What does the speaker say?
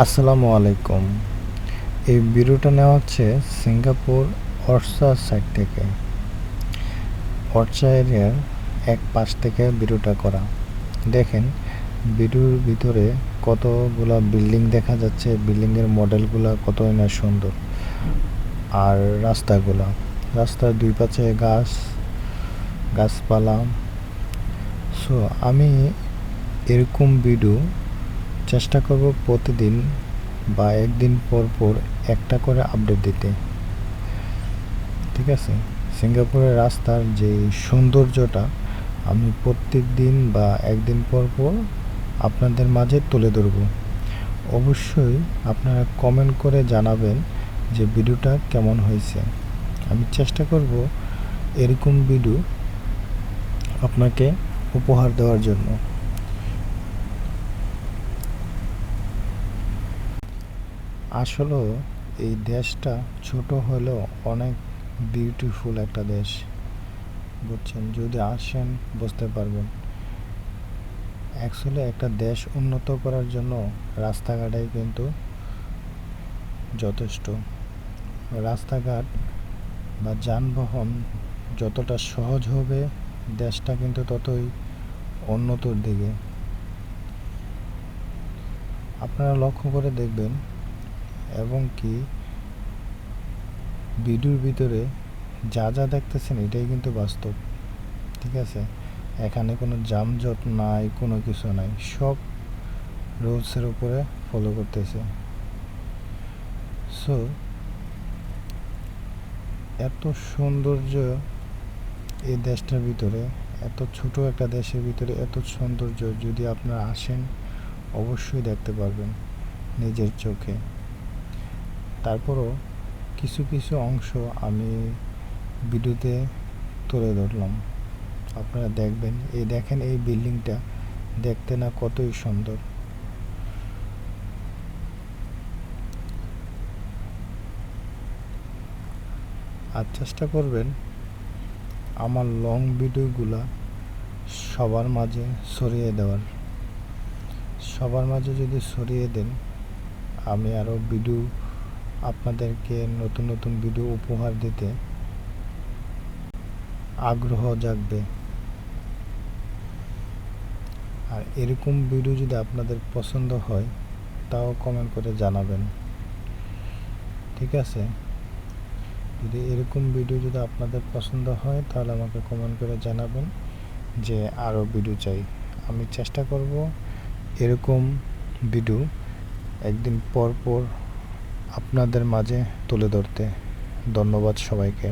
আসসালামু আলাইকুম। এই ভিডিওটা নেওয়া হচ্ছে সিঙ্গাপুর অর্সা সাইট থেকে। অর্চা এরিয়ার এক পাশ থেকে ভিডিওটা করা। দেখেন, ভিডিওর ভিতরে কতগুলা বিল্ডিং দেখা যাচ্ছে, বিল্ডিংয়ের মডেলগুলা কত না সুন্দর। আর রাস্তাগুলা, রাস্তার দুই পাশে গাছ, গাছপালা। সো আমি এরকম ভিডিও চেষ্টা করব প্রতিদিন বা একদিন পর পর একটা করে আপডেট দিতে। ঠিক আছে? সিঙ্গাপুরের রাস্তার যে সৌন্দর্যটা, আমি প্রত্যেক দিন বা একদিন পর পর আপনাদের মাঝে তুলে ধরব। অবশ্যই আপনারা কমেন্ট করে জানাবেন যে ভিডিওটা কেমন হয়েছে। আমি চেষ্টা করব এরকম ভিডিও আপনাকে উপহার দেওয়ার জন্য। আসলে এই দেশটা ছোট হলেও অনেক বিউটিফুল একটা দেশ। বুঝছেন? যদি আসেন, বুঝতে পারবেন। অ্যাকচুয়ালি একটা দেশ উন্নত করার জন্য রাস্তাঘাটেই কিন্তু যথেষ্ট। রাস্তাঘাট বা যানবাহন যতটা সহজ হবে, দেশটা কিন্তু ততই উন্নতর দিকে। আপনারা লক্ষ্য করে দেখবেন এবং কি ভিডিওর ভিতরে যা যা দেখতেছেন এটাই কিন্তু বাস্তব, ঠিক আছে? এখানে কোনো যানজট নাই, কোনো কিছু নাই, সব রুলসের উপরে ফলো করতেছে। সো এত সৌন্দর্য এই দেশটার ভিতরে, এত ছোট একটা দেশের ভিতরে এত সৌন্দর্য যদি আপনারা আসেন, অবশ্যই দেখতে পারবেন নিজের চোখে। তারপরও কিছু কিছু অংশ আমি ভিডিওতে তুলে ধরলাম। আপনারা দেখবেন, এই দেখেন এই বিল্ডিংটা দেখতে না কতই সুন্দর। আর চেষ্টা করবেন আমার লং ভিডিওগুলা সবার মাঝে সরিয়ে দেওয়ার। সবার মাঝে যদি সরিয়ে দেন, আমি আরও ভিডিও আপনাদেরকে নতুন নতুন ভিডিও উপহার দিতে আগ্রহ জাগবে। আর এরকম ভিডিও যদি আপনাদের পছন্দ হয়, তাও কমেন্ট করে জানাবেন। ঠিক আছে? যদি এরকম ভিডিও যদি আপনাদের পছন্দ হয়, তাহলে আমাকে কমেন্ট করে জানাবেন যে আরও ভিডিও চাই। আমি চেষ্টা করব এরকম ভিডিও একদিন পর পর আপনাদের মাঝে তুলে ধরতে ধন্যবাদ সবাইকে।